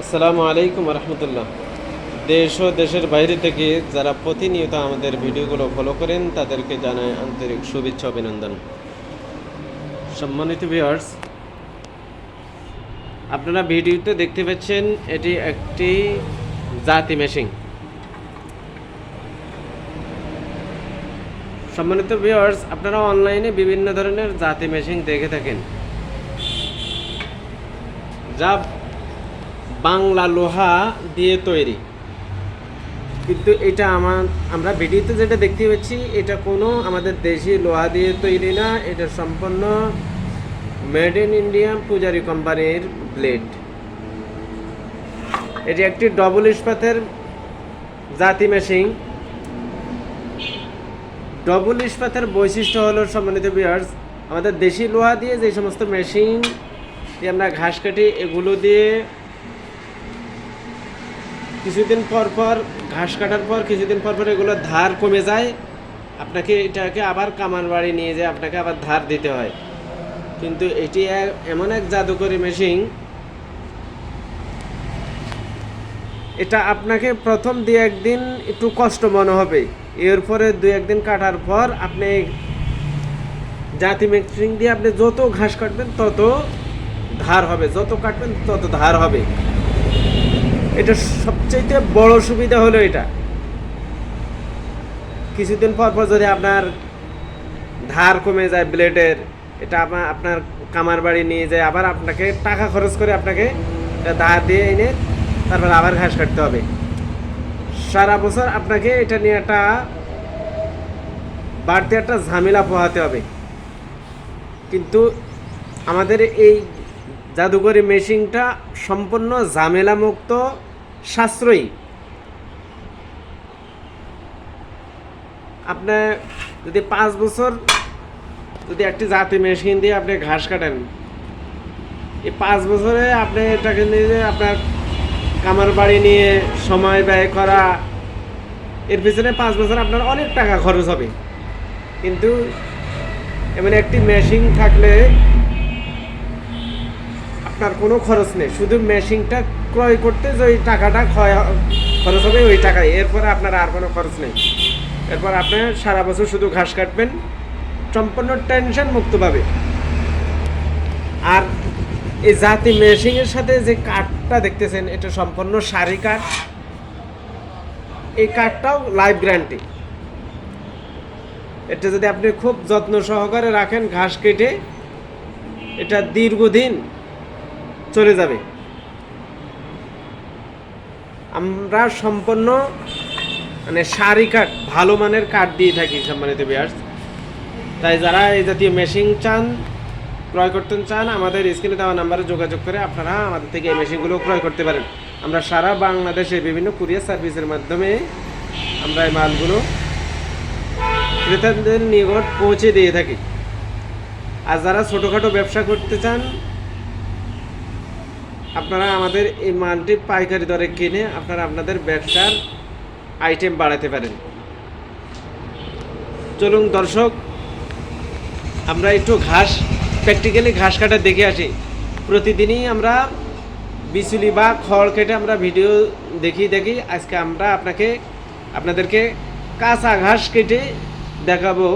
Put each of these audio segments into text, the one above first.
আসসালামু আলাইকুম রহমতুল্লাহ দেশ ও দেশের বাইরে থেকে যারা প্রতিনিয়ত আমাদের ভিডিওগুলো ফলো করেন, তাদেরকে জানায় আন্তরিক শুভেচ্ছা, অভিনন্দন। সম্মানিত ভিউয়ার্স আপনারা ভিডিওতে দেখতে পাচ্ছেন, এটি একটি জাতি মেশিন সম্মানিত ভিউয়ার্স আপনারা অনলাইনে বিভিন্ন ধরনের জাতি মেশিন দেখে থাকেন। যা বাংলা লোহা দিয়ে তৈরি। কিন্তু এটা আমার, আমরা ভিডিওতে যেটা দেখতে পাচ্ছি, এটা কোনো আমাদের দেশি লোহা দিয়ে তৈরি না, এটা সম্পূর্ণ মেড ইন ইন্ডিয়া পূজারি কোম্পানির ব্লেড। এটি একটি ডবল ইস্পাতের জাতি মেশিন। ডবল ইস্পাতের বৈশিষ্ট্য হলো, সম্মানিত বিয়ার্স আমাদের দেশি লোহা দিয়ে যে সমস্ত মেশিন আমরা ঘাস কাটি, এগুলো দিয়ে কিছুদিন পর পর, ঘাস কাটার পর কিছুদিন পর পর এগুলো ধার কমে যায়। আপনাকে এটাকে আবার কামান বাড়ি নিয়ে যায় আপনাকে আবার ধার দিতে হয়। কিন্তু এটি এমন এক জাদুকরি মেশিন এটা আপনাকে প্রথম দু একদিন একটু কষ্ট মনে হবে। এরপরে দু একদিন কাটার পর আপনি জাতি মেশিন দিয়ে আপনি যত ঘাস কাটবেন তত ধার হবে। যত কাটবেন তত ধার হবে। এটা সবচেয়ে বড় সুবিধা হলো এটা। কিছুদিন পর পর যদি আপনার ধার কমে যায় ব্লেডের, এটা আপনার আপনার কামার বাড়ি নিয়ে যায়, আবার আপনাকে টাকা খরচ করে আপনাকে এটা ধার দিয়ে এনে তারপর আবার ঘাস কাটতে হবে। সারা বছর আপনাকে এটা নিয়ে একটা বাড়তি একটা ঝামেলা পোহাতে হবে। কিন্তু আমাদের এই জাদুকরি মেশিনটা সম্পূর্ণ ঝামেলামুক্ত, সাশ্রয়ী। আপনি যদি পাঁচ বছর যদি একটি জাতি মেশিন দিয়ে আপনি ঘাস কাটেন, এই পাঁচ বছরে আপনি এটাকে নিয়ে আপনার কামার বাড়ি নিয়ে সময় ব্যয় করা, এর পিছনে পাঁচ বছর আপনার অনেক টাকা খরচ হবে। কিন্তু এমন একটি মেশিন থাকলে আপনার কোনো খরচ নেই। শুধু মেশিনটা ক্রয় করতে যে ওই টাকাটা খরচ হবে ওই টাকায় এরপরে আপনার আর কোনো খরচ নেই। এরপর আপনি সারা বছর শুধু ঘাস কাটবেন, সম্পূর্ণ টেনশন মুক্তভাবে আর এই জাতি মেশিনের সাথে যে কাঠটা দেখতেছেন, এটা সম্পূর্ণ সারি কাঠ। এই কাঠটাও লাইফ গ্যারান্টি এটা যদি আপনি খুব যত্ন সহকারে রাখেন ঘাস কেটে, এটা দীর্ঘদিন চলে যাবে। আমরা সম্পূর্ণ মানে সারি কাঠ, ভালো মানের কাঠ দিয়ে থাকি সম্মানিত বিয়ার্স তাই যারা এই জাতীয় মেশিন চান, ক্রয় করতে চান, আমাদের স্ক্রিনে দেওয়া নাম্বারে যোগাযোগ করে আপনারা আমাদের থেকে এই মেশিনগুলো ক্রয় করতে পারেন। আমরা সারা বাংলাদেশে বিভিন্ন কুরিয়ার সার্ভিসের মাধ্যমে আমরা এই মালগুলো ক্রেতাদের নিকট পৌঁছে দিয়ে থাকি। আর যারা ছোটোখাটো ব্যবসা করতে চান আপনারা আমাদের এই মালটি পাইকারি দরে কিনে আপনারা আপনাদের ব্যবসার আইটেম বাড়াতে পারেন। চলুন দর্শক, আমরা একটু ঘাস প্র্যাকটিক্যালি ঘাস কাটা দেখে আসি। প্রতিদিনই আমরা বিচুলি বা খড় কেটে আমরা ভিডিও দেখি দেখি। আজকে আমরা আপনাকে, আপনাদেরকে কাঁচা ঘাস কেটে দেখাবো,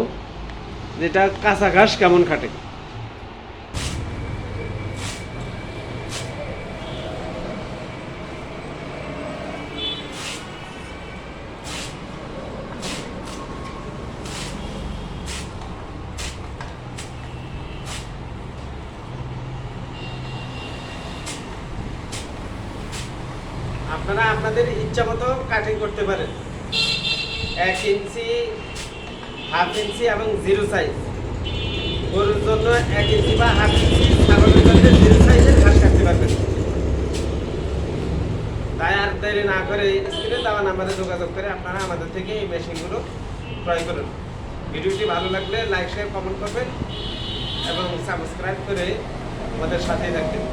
যেটা কাঁচা ঘাস কেমন কাটে আপনারা আপনাদের ইচ্ছা মতো কাটিং করতে পারেন। এক ইঞ্চি হাফ ইঞ্চি এবং জিরো সাইজ গরুর জন্য এক ইঞ্চি বা হাফ ইঞ্চি ছাগলের জন্য জিরো সাইজের ঘাস কাটতে পারবেন। তাই আর দেরি না করে স্ক্রিনে দেওয়া নাম্বারে যোগাযোগ করে আপনারা আমাদের থেকে এই মেশিনগুলো ক্রয় করুন। ভিডিওটি ভালো লাগলে লাইক শেয়ার কমেন্ট করবেন এবং সাবস্ক্রাইব করে আমাদের সাথেই থাকবেন।